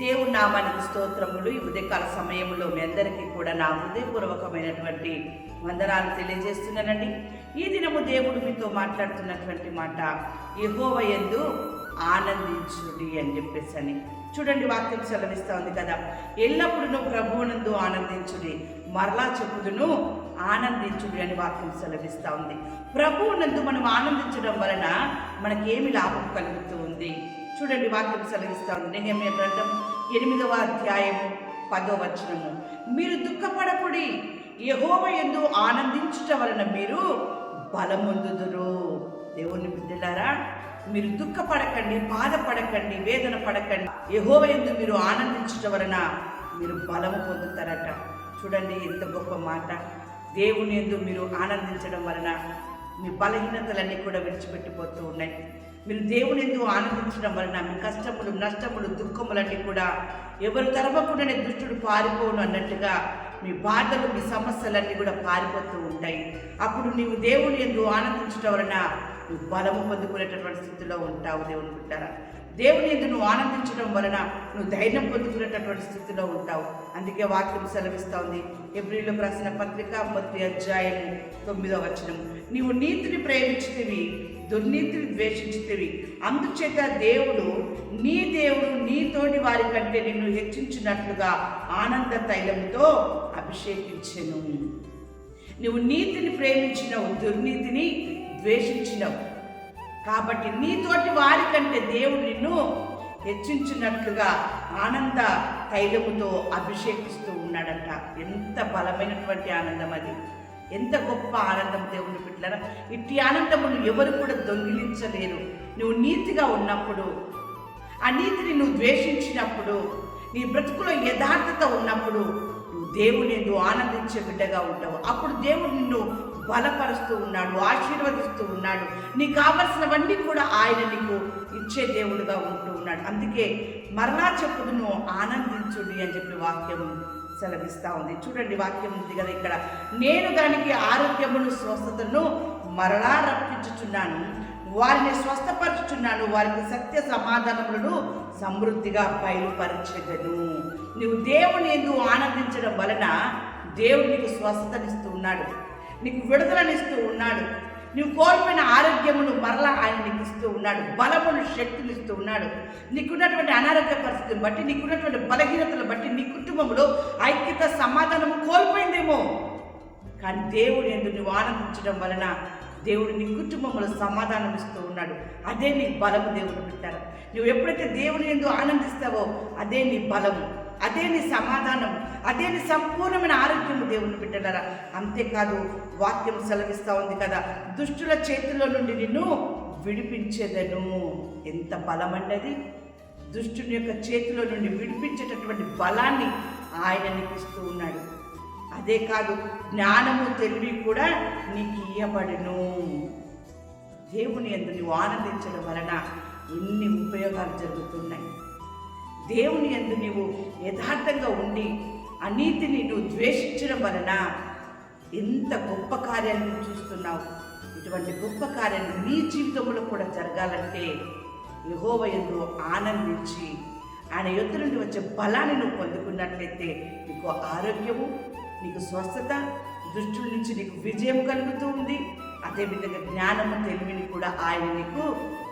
దేవుడు నామానికి స్తోత్రములు. ఈ ఉదయకాల సమయంలో మీ అందరికీ కూడా నా హృదయపూర్వకమైనటువంటి వందనాలు తెలియజేస్తున్నానండి. ఈ దినము దేవుడు మీతో మాట్లాడుతున్నటువంటి మాట యెహోవ ఆనందించుడి అని చెప్పేసి అని చూడండి వాక్యం సెలవిస్తూ ఉంది కదా. ఎల్లప్పుడూ ప్రభువునందు ఆనందించుడి మరలా చెప్పుదును ఆనందించుడి అని వాక్యం సెలవిస్తూ ఉంది ప్రభువునందు మనం ఆనందించడం వలన మనకేమి లాభం కలుగుతూ ఉంది చూడండి వాక్యం సెలవిస్తూ ఉంది నెహమ్య గ్రంథం ఎనిమిదవ అధ్యాయము పదో వచనము. మీరు దుఃఖపడకుడి యహోవ ఎందు ఆనందించుట వలన మీరు బలమొందుదురు. దేవుని బిడ్డలారా మీరు దుఃఖపడకండి బాధపడకండి వేదన పడకండి. యహోవ ఎందు మీరు ఆనందించుట వలన మీరు బలము పొందుతారట. చూడండి ఎంత గొప్ప మాట. దేవుని ఎందు మీరు ఆనందించడం వలన మీ బలహీనతలన్నీ కూడా విడిచిపెట్టిపోతూ ఉన్నాయి. మీరు దేవుని ఎందు ఆనందించడం వలన మీ కష్టములు నష్టములు దుఃఖములన్నీ కూడా ఎవరు తరవకుండానే దుష్టుడు పారిపోను అన్నట్టుగా మీ బాధలు మీ సమస్యలన్నీ కూడా పారిపోతూ ఉంటాయి. అప్పుడు నీవు దేవుని ఎందు ఆనందించడం వలన నువ్వు బలము పొందుకునేటటువంటి స్థితిలో ఉంటావు దేవుని బిడ్డారా. దేవుని ఎందు నువ్వు ఆనందించడం వలన నువ్వు ధైర్యం పొందుతున్నటువంటి స్థితిలో ఉంటావు. అందుకే వాక్యం సెలవిస్తా ఉంది. ఎబ్రిలో రాసిన పత్రిక మొదటి అధ్యాయము తొమ్మిదో వచనం నీవు నీతిని ప్రేమించితివి దుర్నీతిని ద్వేషించితివి. అందుచేత దేవుడు నీ దేవుడు నీతోటి వారి కంటే నిన్ను హెచ్చించినట్లుగా ఆనంద తైలంతో అభిషేకించెను. నువ్వు నీతిని ప్రేమించినవు దుర్నీతిని ద్వేషించినవు. కాబట్టి నీతోటి వారికంటే దేవుడు నిన్ను హెచ్చించినట్లుగా ఆనంద తైలముతో అభిషేకిస్తూ ఉన్నాడంట. ఎంత బలమైనటువంటి ఆనందం అది. ఎంత గొప్ప ఆనందం దేవుని బిడ్డలారా. ఇట్టి ఆనందమును ఎవరు కూడా దొంగిలించలేరు. నువ్వు నీతిగా ఉన్నప్పుడు ఆ నీతిని నువ్వు ద్వేషించినప్పుడు నీ బ్రతుకులో యథార్థత ఉన్నప్పుడు నువ్వు దేవుని నువ్వు ఆనందించే బిడ్డగా ఉంటావు. అప్పుడు దేవుడు నిన్ను బలపరుస్తూ ఉన్నాడు ఆశీర్వదిస్తూ ఉన్నాడు. నీకు కావలసినవన్నీ కూడా ఆయన నీకు ఇచ్చే దేవుడుగా ఉంటూ ఉన్నాడు. అందుకే మరలా చెప్పుదును ఆనందించుడి అని చెప్పి వాక్యం సెలవిస్తూ ఉంది. చూడండి వాక్యం ఉంది కదా ఇక్కడ. నేను దానికి ఆరోగ్యమును స్వస్థతను మరలా రప్పించుచున్నాను. వారిని స్వస్థపరచుచున్నాను. వారికి సత్య సమాధానములను సమృద్ధిగా బయలుపరచగను. నువ్వు దేవుని ఎందు ఆనందించడం వలన దేవుడు నీకు స్వస్థతనిస్తూ ఉన్నాడు. నీకు విడుదలనిస్తూ ఉన్నాడు. నువ్వు కోల్పోయిన ఆరోగ్యమును మరలా ఆయన నీకు ఇస్తూ ఉన్నాడు. బలమును శక్తిని ఇస్తూ ఉన్నాడు. నీకున్నటువంటి అనారోగ్య పరిస్థితిని బట్టి నీకున్నటువంటి బలహీనతను బట్టి నీ కుటుంబంలో ఐక్యత సమాధానము కోల్పోయిందేమో. కానీ దేవుడు ఎందుకు నువ్వు ఆనందించడం వలన దేవుడు నీ కుటుంబంలో సమాధానం ఇస్తూ ఉన్నాడు. అదే నీ బలము దేవుడు పెట్టారు నువ్వు ఎప్పుడైతే దేవుని ఎందు ఆనందిస్తావో అదే నీ బలము. అదే నీ సమాధానం అదే నీ సంపూర్ణమైన ఆరోగ్యము దేవుని బిడ్డలరా. అంతేకాదు వాక్యం సెలవిస్తూ ఉంది కదా దుష్టుల చేతిలో నుండి నిన్ను విడిపించేదను. ఎంత బలమండది. దుష్టుని యొక్క చేతిలో నుండి విడిపించేటటువంటి బలాన్ని ఆయన నీకు ఇస్తూ ఉన్నాడు. అదే కాదు జ్ఞానము తెలివి కూడా నీకు ఇయ్యబడును. దేవుని ఎందు నువ్వు ఆనందించడం వలన ఎన్ని ఉపయోగాలు జరుగుతున్నాయి. దేవుని ఎందు నీవు యథార్థంగా ఉండి అనీతిని నువ్వు ద్వేషించడం వలన ఎంత గొప్ప కార్యాలను చూస్తున్నావు. ఇటువంటి గొప్ప కార్యాలు నీ జీవితంలో కూడా జరగాలంటే యహోవ ఎందు ఆనందించి ఆయన యుద్ధ నుండి వచ్చే బలాన్ని నువ్వు పొందుకున్నట్లయితే నీకు ఆరోగ్యము నీకు స్వస్థత దృష్టి నుంచి నీకు విజయం కలుగుతూ ఉంది అదేవిధంగా జ్ఞానము తెలివిని కూడా ఆయన నీకు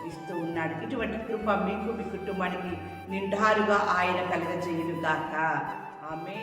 ఇస్తూ ఉన్నాడు. ఇటువంటి కృప మీకు మీ కుటుంబానికి నిండారుగా ఆయన కలగజేయును గాక. ఆమె